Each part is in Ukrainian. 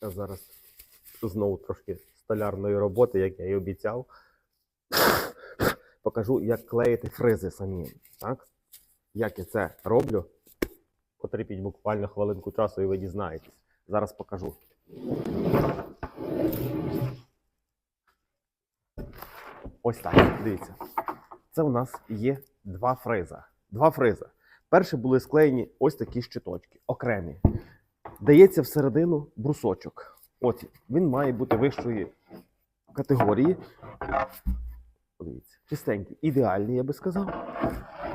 А зараз знову трошки столярної роботи, як я і обіцяв. Покажу, як клеїти фризи самі. Так? Як я це роблю. Потерпіть буквально хвилинку часу і ви дізнаєтесь. Зараз покажу. Ось так, дивіться. Це у нас є два фриза. Два фриза. Перші були склеєні ось такі щиточки, окремі. Дається всередину брусочок. От він має бути вищої категорії. Подивіться, чистенький, ідеальний, я би сказав.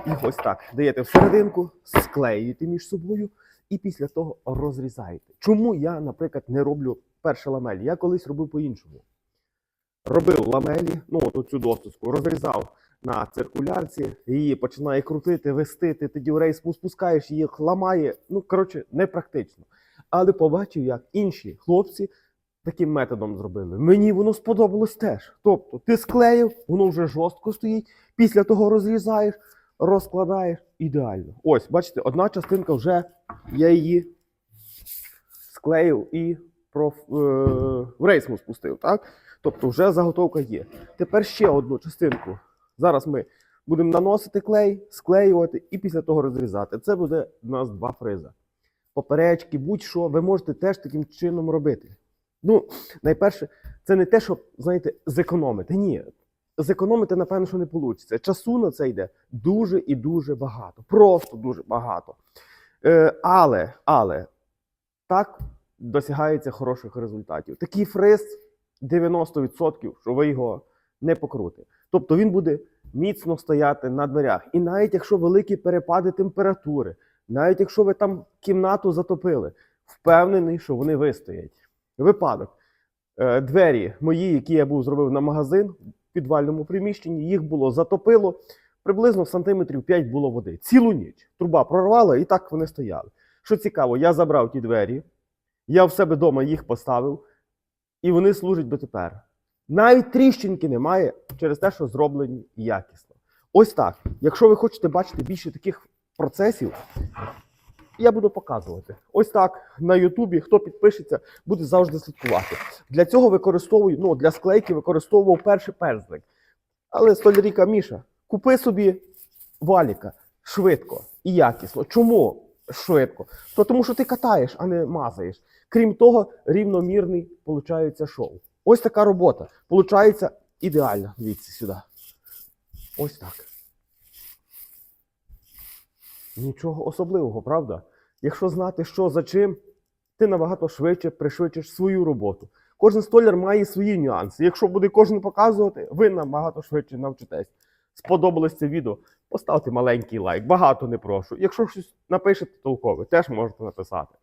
І ось так. Даєте всерединку, склеюєте між собою і після того розрізаєте. Чому я, наприклад, не роблю перше ламель? Я колись робив по-іншому. Робив ламелі, ну от оцю досточку, розрізав на циркулярці, її починає крутити, вестити, тоді в рейс спускаєш, її ламає. Ну, коротше, непрактично. Але побачив, як інші хлопці таким методом зробили. Мені воно сподобалось теж. Тобто, ти склеїв, воно вже жорстко стоїть, після того розрізаєш, розкладаєш ідеально. Ось, бачите, одна частинка вже я її склеїв і проф, е, в рейсму спустив. Так? Тобто вже заготовка є. Тепер ще одну частинку. Зараз ми будемо наносити клей, склеювати і після того розрізати. Це буде у нас два фриза. Поперечки, будь-що, ви можете теж таким чином робити. Ну, найперше, це не те, щоб, знаєте, зекономити. Ні. Зекономити, напевно, що не вийде. Часу на це йде дуже і дуже багато. Просто дуже багато. Е, але, але так досягається хороших результатів. Такий фриз 90%, що ви його не покрутите. Тобто він буде міцно стояти на дверях. І навіть якщо великі перепади температури, навіть якщо ви там кімнату затопили, впевнений, що вони вистоять. Випадок. Е, Двері мої, які я був зробив на магазин в підвальному приміщенні, їх було затопило. Приблизно сантиметрів 5 було води. Цілу ніч. Труба прорвала і так вони стояли. Що цікаво, я забрав ті двері, я в себе вдома їх поставив, і вони служать дотепер. Навіть тріщинки немає через те, що зроблені якісно. Ось так. Якщо ви хочете бачити більше таких процесів, я буду показувати. Ось так на Ютубі, хто підпишеться, буде завжди слідкувати. Для цього використовую, ну, для склейки використовував перший перзлик. Але столяріка Міша, купи собі валіка швидко і якісно. Чому швидко? То тому що ти катаєш, а не мазаєш. Крім того, рівномірний виходить шоу. Ось така робота. Получається ідеально. Дивіться сюди. Ось так. Нічого особливого, правда? Якщо знати, що за чим, ти набагато швидше пришвидшиш свою роботу. Кожен столяр має свої нюанси. Якщо буде кожен показувати, ви набагато швидше навчитесь. Сподобалось це відео? Поставте маленький лайк, багато не прошу. Якщо щось напишете толкове, теж можете написати.